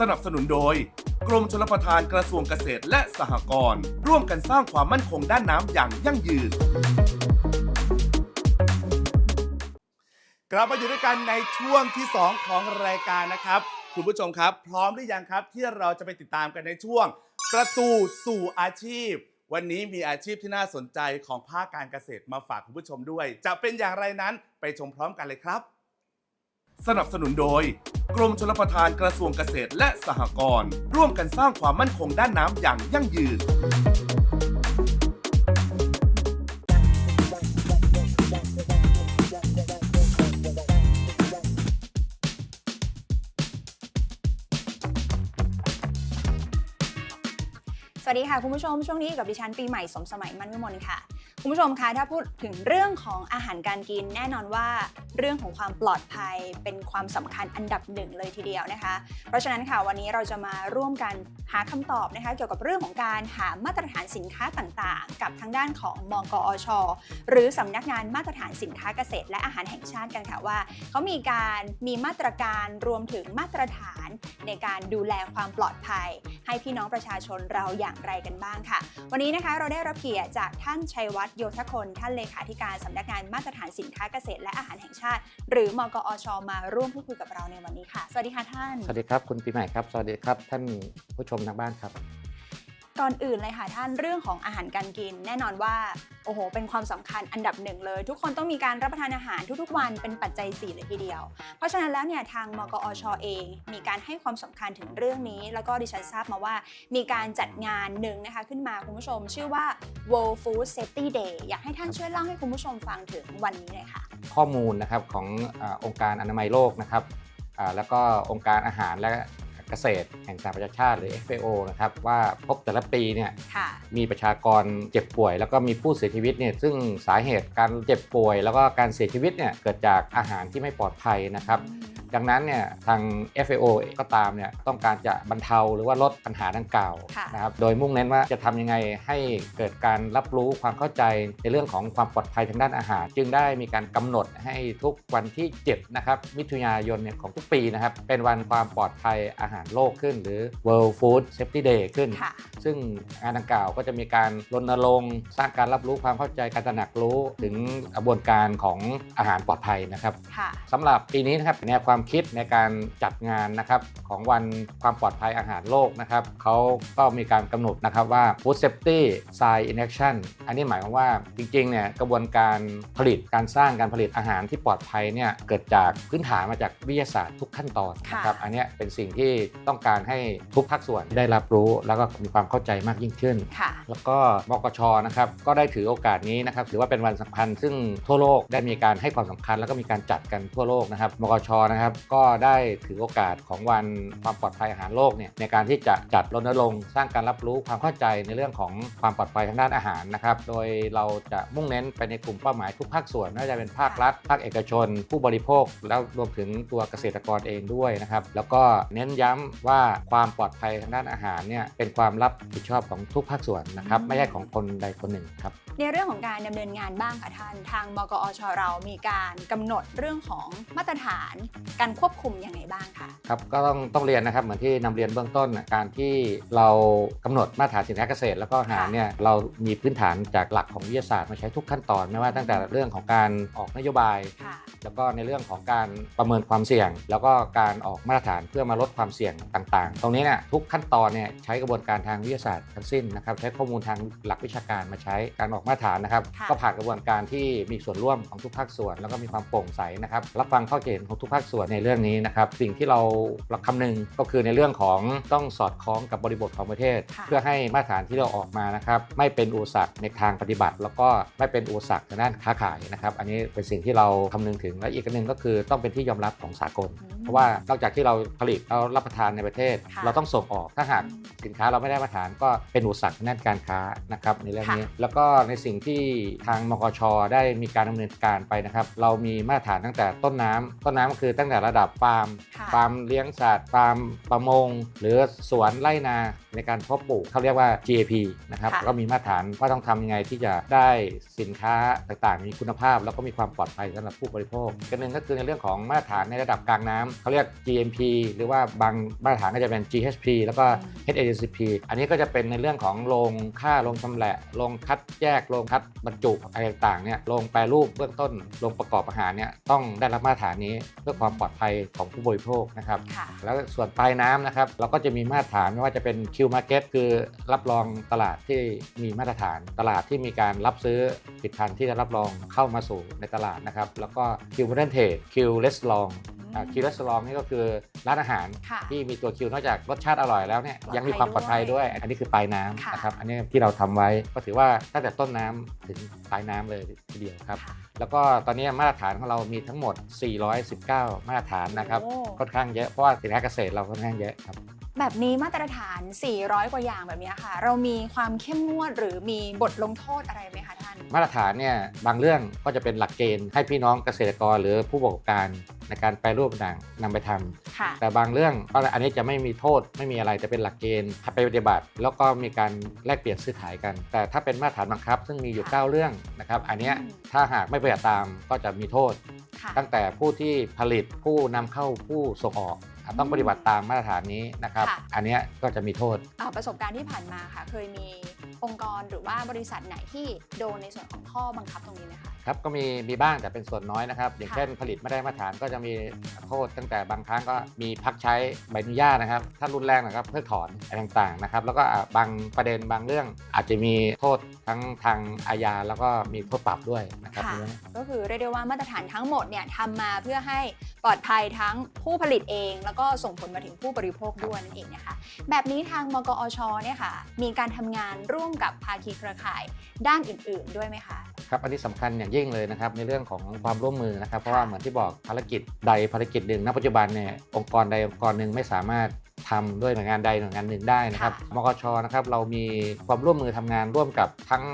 สนับสนุนโดย กรมชลประทานกระทรวงเกษตรและสหกรณ์ร่วมกันสร้างความมั่นคงด้านน้ำอย่างยั่งยืน กลับมาอยู่ด้วยกันในช่วงที่ 2 ของรายการนะครับ คุณผู้ชมครับ พร้อมหรือยังครับ ที่เราจะไปติดตามกันในช่วง ประตูสู่อาชีพ วันนี้มีอาชีพที่น่าสนใจของภาคการเกษตรมาฝากคุณผู้ชมด้วย จะเป็นอย่างไรนั้นไปชมพร้อมกันเลยครับ สนับสนุนโดย กรมชลประทานกระทรวงเกษตรและสหกรณ์ร่วมกันสร้างความมั่นคงด้านน้ำอย่างยั่งยืน สวัสดีค่ะ คุณผู้ชมช่วงนี้อยู่กับดิฉันปีใหม่สมสมัยมั่นวิมลค่ะ คุณผู้ชมคะถ้าพูดถึงเรื่องของอาหารการกินแน่นอนว่า เรื่องของความปลอดภัยเป็นความสำคัญอันดับหนึ่งเลยทีเดียวนะคะ เพราะฉะนั้นค่ะวันนี้เราจะมาร่วมกันหาคำตอบนะคะเกี่ยวกับเรื่องของการหามาตรฐานสินค้าต่างๆ กับทางด้านของมกอช หรือสำนักงานมาตรฐานสินค้าเกษตร และอาหารแห่งชาติกันค่ะว่าเขามีการมีมาตรการรวมถึงมาตรฐานในการดูแลความปลอดภัย ให้พี่น้องประชาชนเราอย่างไรกันบ้างค่ะ วันนี้นะคะเราได้รับเกียรติจากท่านชัยวัฒน์โยธคนท่านเลขาธิการสำนักงานมาตรฐานสินค้าเกษตร และอาหารแห่งชาติหรือมกอชมาร่วมพูดคุยกับเราในวันนี้ค่ะ สวัสดีค่ะท่าน สวัสดีครับคุณปีใหม่ครับ สวัสดีครับท่านผู้ชมทางบ้านครับ ก่อนอื่นเลยค่ะท่านเรื่องของอาหารการกิน แน่นอนว่าโอ้โห เป็นความสำคัญอันดับหนึ่งเลย ทุกคนต้องมีการรับประทานอาหารทุกๆวันเป็นปัจจัย4เลยทีเดียว เพราะฉะนั้นแล้วเนี่ยทางมกอชเอง มีการให้ความสำคัญถึงเรื่องนี้ แล้วก็ดิฉันทราบมาว่า มีการจัดงานหนึ่งนะคะขึ้นมาคุณผู้ชม ชื่อว่า World Food Safety Day อยากให้ท่านช่วยเล่าให้คุณผู้ชมฟังถึงวันนี้หน่อยค่ะ ข้อมูลนะครับของอาองค์การอนามัยโลกนะครับอ่าแล้วก็องค์การอาหารและเกษตรแห่งสหประชาชาติหรือ FAO นะครับว่าพบแต่ละปีเนี่ยค่ะมีประชากรเจ็บป่วย แล้วก็มีผู้เสียชีวิตเนี่ยซึ่งสาเหตุการเจ็บป่วย แล้วก็การเสียชีวิตเนี่ยเกิดจากอาหารที่ไม่ปลอดภัยนะครับ ดังนั้นเนี่ยทาง FAO ก็ตามเนี่ยต้องการจะบรรเทาหรือว่าลดปัญหาดังกล่าวค่ะนะครับโดยมุ่งเน้นว่าจะทำยังไงให้เกิดการรับรู้ความเข้าใจในเรื่องของความปลอดภัยทางด้านอาหาร จึงได้มีการกำหนดให้ทุกวันที่7นะครับมิถุนายนเนี่ยของทุกปีนะครับเป็นวันความปลอดภัยอาหารโลกขึ้น หรือ World Food Safety Day ขึ้นค่ะซึ่งงานดังกล่าวก็จะมีการรณรงค์สร้างการรับรู้ความเข้าใจการตระหนักรู้ถึงกระบวนการของอาหารปลอดภัยนะครับค่ะสำหรับปีนี้นะครับแนวความคิดในการจัดงานนะครับของวันความปลอดภัยอาหารโลกนะครับเขาก็มีการกำหนดนะครับว่า Food Safety Science in Action อันนี้หมายความว่าจริงๆเนี่ยกระบวนการผลิตการสร้างการผลิตอาหารที่ปลอดภัยเนี่ยเกิดจากพื้นฐานมาจากวิทยาศาสตร์ทุกขั้นตอนนะครับค่ะอันเนี้ยเป็นสิ่งที่ต้องการให้ทุกภาคส่วนได้รับรู้แล้วก็มีความเข้าใจมากยิ่งขึ้นค่ะแล้วก็มกชนะครับก็ได้ถือโอกาสนี้นะครับถือว่าเป็นวันสำคัญ ซึ่งทั่วโลกได้มีการให้ความสำคัญ แล้วก็มีการจัดกันทั่วโลกนะครับมกชนะครับก็ได้ถือโอกาสของวันความปลอดภัยอาหารโลกเนี่ยในการที่จะจัดรณรงค์สร้างการรับรู้ความเข้าใจในเรื่องของความปลอดภัยทางด้านอาหารนะครับโดยเราจะมุ่งเน้นไปในกลุ่มเป้าหมายทุกภาคส่วนไม่ว่าจะเป็นภาครัฐ ภาคเอกชน ผู้บริโภค แล้วรวมถึงตัวเกษตรกรเองด้วยนะครับแล้วก็เน้นย้ำว่าความปลอดภัยทางด้านอาหารเนี่ยเป็นความรับผิดชอบของทุกภาคส่วนนะครับไม่ใช่ของคนใดคนหนึ่งครับ ในเรื่องของการดำเนินงานบ้างค่ะท่าน ทางมกอชเรามีการกำหนดเรื่องของมาตรฐานการควบคุมยังไงบ้างคะครับก็ต้องต้องเรียนนะครับเหมือนที่นำเรียนเบื้องต้นน่ะการที่เรากำหนดมาตรฐานสินค้าเกษตร แล้วก็อาหารเนี่ยเรามีพื้นฐานจากหลักของวิทยาศาสตร์มาใช้ทุกขั้นตอนไม่ว่าตั้งแต่เรื่องของการออกนโยบายค่ะแล้วก็ในเรื่องของการประเมินความเสี่ยง แล้วก็การออกมาตรฐานเพื่อมาลดความเสี่ยงต่างๆ ตรงนี้เนี่ยทุกขั้นตอนเนี่ยใช้กระบวนการทางวิทยาศาสตร์ทั้งสิ้นนะครับใช้ข้อมูลทางหลักวิชาการมาใช้การออกมาตรฐานนะครับ ค่ะ ก็ผ่านกระบวนการที่มีส่วนร่วมของทุกภาคส่วน แล้วก็มีความโปร่งใสนะครับ รับฟังข้อเห็นของทุกภาคส่วนในเรื่องนี้นะครับ สิ่งที่เราเราคำนึงก็คือในเรื่องของต้องสอดคล้องกับบริบทของประเทศ ค่ะ เพื่อให้มาตรฐานที่เราออกมานะครับไม่เป็นอุปสรรคในทางปฏิบัติ แล้วก็ไม่เป็นอุปสรรคทางด้านค้าขายนะครับ อันนี้เป็นสิ่งที่เราคำนึงถึงและอีกอันหนึ่งก็คือต้องเป็นที่ยอมรับของสากลอืมเพราะว่านอกจากที่เราผลิตเรารับประทานในประเทศ ค่ะ เราต้องส่งออกถ้าหาก สินค้าเราไม่ได้มาตรฐานก็เป็นอุปสรรคทางด้านการค้านะครับในเรื่องนี้ แล้วก็ในสิ่งที่ทางมกชได้มีการดำเนินการไปนะครับ เรามีมาตรฐานตั้งแต่ต้นน้ำต้นน้ำก็คือตั้งแต่ระดับฟาร์มค่ะฟาร์มเลี้ยงสัตว์ฟาร์มประมง หรือสวนไร่นาในการเพาะปลูกเขาเรียกว่า GAP นะครับค่ะก็มีมาตรฐานว่าต้องทำยังไงที่จะได้สินค้าต่างๆ มีคุณภาพ แล้วก็มีความปลอดภัยสำหรับผู้บริโภคอีกันหนึ่งก็คือในเรื่องของมาตรฐานในระดับกลางน้ำเขาเรียก GMP หรือว่าบางมาตรฐานก็จะเป็น GHP แล้วก็ HACCP อันนี้ก็จะเป็นในเรื่องของโรงฆ่าโรงชำแหละโรงคัดแยกโรงคัดบรรจุอะไรต่างๆเนี่ยโรงแปรรูปเบื้องต้นโรงประกอบอาหารเนี่ยต้องได้รับมาตรฐานนี้เพื่อความปลอดภัยของผู้บริโภคนะครับค่ะแล้วส่วนปลายน้ำนะครับเราก็จะมีมาตรฐานไม่ว่าจะเป็น Q Market คือรับรองตลาดที่มีมาตรฐาน ตลาดที่มีการรับซื้อผลิตภัณฑ์ที่ได้รับรองเข้ามาสู่ในตลาดนะครับแล้วก็ Q Modern Trade Q Restaurant อ่า Q Restaurant นี่ก็คือร้านอาหารค่ะที่มีตัว Q นอกจากรสชาติอร่อยแล้วเนี่ยปลอดภัยยังมีความปลอดภัยด้วย อันนี้คือปลายน้ค่ะำนะครับอันนี้ที่เราทำไว้ก็ถือว่าตั้งแต่ต้นน้ำถึงปลายน้ำเลยทีเดียวครับค่ะแล้วก็ตอนนี้มาตรฐานของเรามีทั้งหมด 419 มาตรฐานนะครับโอ้ค่อนข้างเยอะเพราะว่าสินค้าเกษตรเราค่อนข้างเยอะครับแบบนี้มาตรฐาน 400 กว่าอย่างแบบนี้ค่ะ เรามีความเข้มงวดหรือมีบทลงโทษอะไรไหมคะท่าน มาตรฐานเนี่ยบางเรื่องก็จะเป็นหลักเกณฑ์ให้พี่น้องเกษตรกรหรือผู้ประกอบการในการแปรรูปต่างๆนำไปทำค่ะ แต่บางเรื่องก็อันนี้จะไม่มีโทษไม่มีอะไรแต่เป็นหลักเกณฑ์ให้ไปปฏิบัติ แล้วก็มีการแลกเปลี่ยนซื้อขายกัน แต่ถ้าเป็นมาตรฐานบังคับ ซึ่งมีอยู่ค่ะ9เรื่องนะครับอันเนี้ยอืมถ้าหากไม่ปฏิบัติตามก็จะมีโทษ ค่ะ ตั้งแต่ผู้ที่ผลิตผู้นำเข้าผู้ส่งออก อะต้องอืมปฏิบัติตามมาตรฐานนี้นะครับ ค่ะ อันเนี้ยก็จะมีโทษ อ่าประสบการณ์ที่ผ่านมาค่ะ เคยมีองค์กรหรือว่าบริษัทไหนที่โดนในส่วนของข้อบังคับตรงนี้ไหมคะ ครับก็มีมีบ้างแต่เป็นส่วนน้อยนะครับ อย่างค่ะเช่นผลิตไม่ได้มาตรฐานก็จะมีโทษตั้งแต่บางครั้งก็มีพักใช้ใบอนุญาตนะครับ ถ้ารุนแรงนะครับเพิกถอนอะไรต่างๆนะครับ แล้วก็อะบางประเด็นบางเรื่องอาจจะมีโทษทั้งทางอาญาแล้วก็มีโทษปรับด้วยนะครับค่ะในเรื่องก็คือเรียกได้ว่ามาตรฐานทั้งหมดเนี่ยทำมาเพื่อให้ปลอดภัยทั้งผู้ผลิตเอง แล้วก็ส่งผลมาถึงผู้บริโภคด้วยนั่นเองนะคะแบบนี้ทางมกอชเนี่ยค่ะมีการทำงานร่วมกับภาคีเครือข่ายด้านอื่น ๆ ด้วยไหมคะครับอันนี้สำคัญอย่างยิ่งเลยนะครับในเรื่องของความร่วมมือนะครับ เพราะว่าเหมือนที่บอกภารกิจใดภารกิจหนึ่งณปัจจุบันเนี่ยองค์กรใดองค์กรหนึ่งไม่สามารถ ทำด้วยหน่วยงานใดหน่วยงานหนึ่งได้นะครับค่ะมกชนะครับเรามีความร่วมมือทำงานร่วมกับทั้ง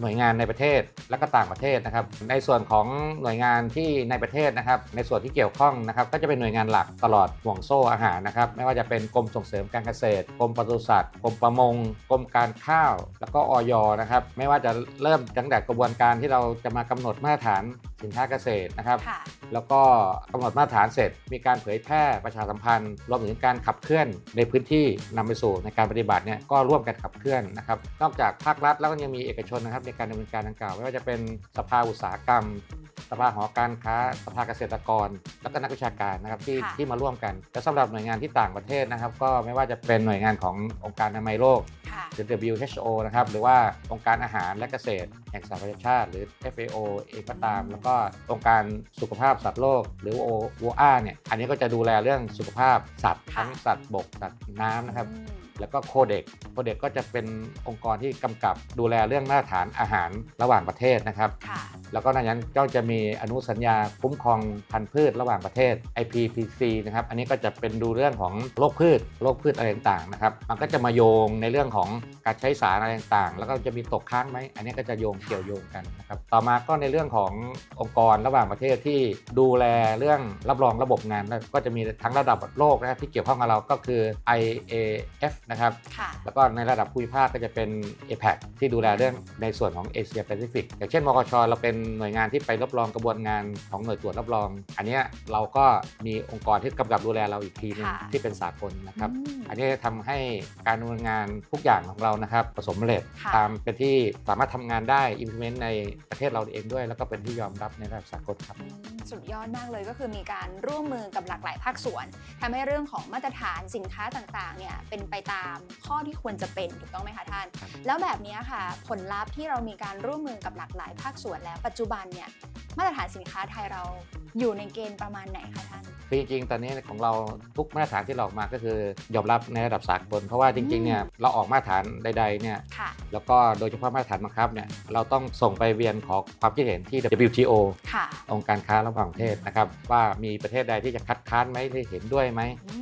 หน่วยงานในประเทศและก็ต่างประเทศนะครับ ในส่วนของหน่วยงานที่ในประเทศนะครับ ในส่วนที่เกี่ยวข้องนะครับ ก็จะเป็นหน่วยงานหลักตลอดห่วงโซ่อาหารนะครับ ไม่ว่าจะเป็นกรมส่งเสริมการเกษตรกรมปศุสัตว์กรมประมงกรมการข้าว แล้วก็ออยนะครับ ไม่ว่าจะเริ่มตั้งแต่กระบวนการที่เราจะมากำหนดมาตรฐาน สินค้าเกษตรนะครับ ค่ะ แล้วก็กำหนดมาตรฐานเสร็จ มีการเผยแพร่ประชาสัมพันธ์รวมถึงการขับเคลื่อนในพื้นที่นำไปสู่ในการปฏิบัติเนี่ยก็ร่วมกันขับเคลื่อนนะครับ นอกจากภาครัฐแล้วก็ยังมีเอกชนนะครับในการดำเนินการดังกล่าวไม่ว่าจะเป็นสภาอุตสาหกรรม สภาหอการค้า สภาเกษตรกร แล้วก็นักวิชาการนะครับที่ค่ะ ที่มาร่วมกัน และสำหรับหน่วยงานที่ต่างประเทศนะครับ ก็ไม่ว่าจะเป็นหน่วยงานขององค์การอนามัยโลก ค่ะ หรือ WHO นะครับ หรือว่าองค์การอาหารและเกษตรแห่งสหประชาชาติ หรือ FAO เองก็ตาม แล้วก็องค์การสุขภาพสัตว์โลก หรือ OA เนี่ยอันนี้ก็จะดูแลเรื่องสุขภาพสัตว์ค่ะทั้งสัตว์บกสัตว์น้ำนะครับอืมแล้วก็โคเด็กโคเด็กก็จะเป็นองค์กรที่กำกับดูแลเรื่องมาตรฐานอาหารระหว่างประเทศนะครับค่ะ แล้วก็ในนั้นก็จะมีอนุสัญญาคุ้มครองพันธุ์พืชระหว่างประเทศ IPPC นะครับ อันนี้ก็จะเป็นดูเรื่องของโรคพืช โรคพืชอะไรต่างๆนะครับ มันก็จะมาโยงในเรื่องของการใช้สารอะไรต่างๆ แล้วก็จะมีตกค้างไหม อันนี้ก็จะโยงเกี่ยวโยงกันนะครับ ต่อมาก็ในเรื่องขององค์กรระหว่างประเทศที่ดูแลเรื่องรับรองระบบงาน ก็จะมีทั้งระดับโลกนะครับที่เกี่ยวข้องกับเราก็คือ IAF นะครับค่ะแล้วก็ในระดับภูมิภาคก็จะเป็น APEC ที่ดูแลเรื่องในส่วนของเอเชียแปซิฟิกอย่างเช่นมกชเราเป็นหน่วยงานที่ไปรับรองกระบวนงานของหน่วยตรวจรับรอง อันเนี้ยเราก็มีองค์กรที่กำกับดูแลเราอีกทีหนึงค่ะที่เป็นสากลนะครับอืมอันนี้ทำให้การดำเนินงานทุกอย่างของเรานะครับประสบผลสำเร็จค่ะตามเป็นที่สามารถทำงานได้ implement ในประเทศเราเองด้วย แล้วก็เป็นที่ยอมรับในระดับสากลครับอืม สุดยอดมากเลยก็คือมีการร่วมมือกับหลากหลายภาคส่วนทำให้เรื่องของมาตรฐานสินค้าต่างๆเนี่ยเป็นไปตามข้อที่ควรจะเป็นถูกต้องไหมคะท่านครับแล้วแบบนี้ค่ะ ผลลัพธ์ที่เรามีการร่วมมือกับหลากหลายภาคส่วนแล้วปัจจุบันเนี่ยมาตรฐานสินค้าไทยเราอยู่ในเกณฑ์ประมาณไหนคะท่าน คือจริงๆ ตอนนี้ของเราทุกมาตรฐานที่เราออกมาก็คือยอมรับในระดับสากลเพราะว่าจริงๆเนี่ยเราออกมาตรฐานใดๆเนี่ยค่ะ แล้วก็โดยเฉพาะมาตรฐานบังคับเนี่ยเราต้องส่งไปเวียนขอความคิดเห็นที่ WTO ค่ะองค์การค้าระหว่างประเทศนะครับว่ามีประเทศใดที่จะคัดค้านไหมหรือเห็นด้วยไหม อื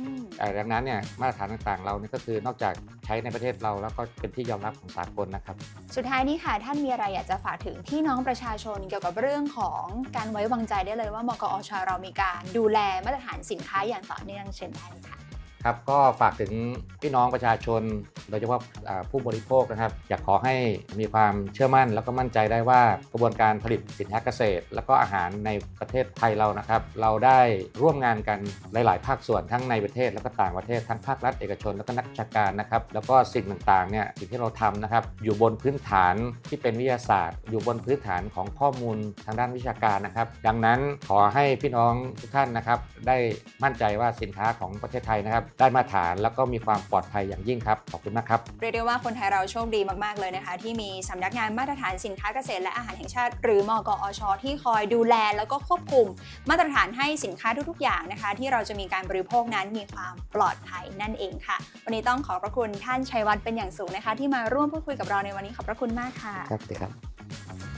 มเอ่อ ดังนั้นเนี่ยมาตรฐานต่างๆ เรานี่ก็คือนอกจากใช้ในประเทศเราแล้วก็เป็นที่ยอมรับของสากลนะครับ สุดท้ายนี้ค่ะท่านมีอะไรอยากจะฝากถึงพี่น้องประชาชนเกี่ยวกับเรื่องของการไว้วางใจได้เลยว่ามกอชเรามีการดูแลมาตรฐานสินค้าอย่างต่อเนื่องเช่นได้ค่ะ ครับก็ฝากถึงพี่น้องประชาชน โดยเฉพาะผู้บริโภคนะครับ อยากขอให้มีความเชื่อมั่น แล้วก็มั่นใจได้ว่ากระบวนการผลิตสินค้าเกษตร แล้วก็อาหารในประเทศไทยเรานะครับ เราได้ร่วมงานกันหลาย ๆ ภาคส่วนทั้งในประเทศแล้วก็ต่างประเทศทั้งภาครัฐเอกชน แล้วก็นักวิชาการนะครับแล้วก็สิ่งต่าง ๆ เนี่ยสิ่งที่เราทำนะครับ อยู่บนพื้นฐานที่เป็นวิทยาศาสตร์ อยู่บนพื้นฐานของข้อมูลทางด้านวิชาการนะครับ ดังนั้นขอให้พี่น้องทุกท่านนะครับ ได้มั่นใจว่าสินค้าของประเทศไทยนะครับได้มาตรฐานแล้วก็มีความปลอดภัยอย่างยิ่งครับ ขอบคุณมากครับ เรียกได้ว่าคนไทยเราโชคดีมากๆเลยนะคะ ที่มีสำนักงานมาตรฐานสินค้าเกษตรและอาหารแห่งชาติ หรือมกอช ที่คอยดูแลแล้วก็ควบคุม มาตรฐานให้สินค้าทุกๆอย่างนะคะ ที่เราจะมีการบริโภคนั้นมีความปลอดภัยนั่นเองค่ะ วันนี้ต้องขอบพระคุณท่านชัยวัฒน์เป็นอย่างสูงนะคะ ที่มาร่วมพูดคุยกับเราในวันนี้ขอบพระคุณมากค่ะ ครับสวัสดีครับ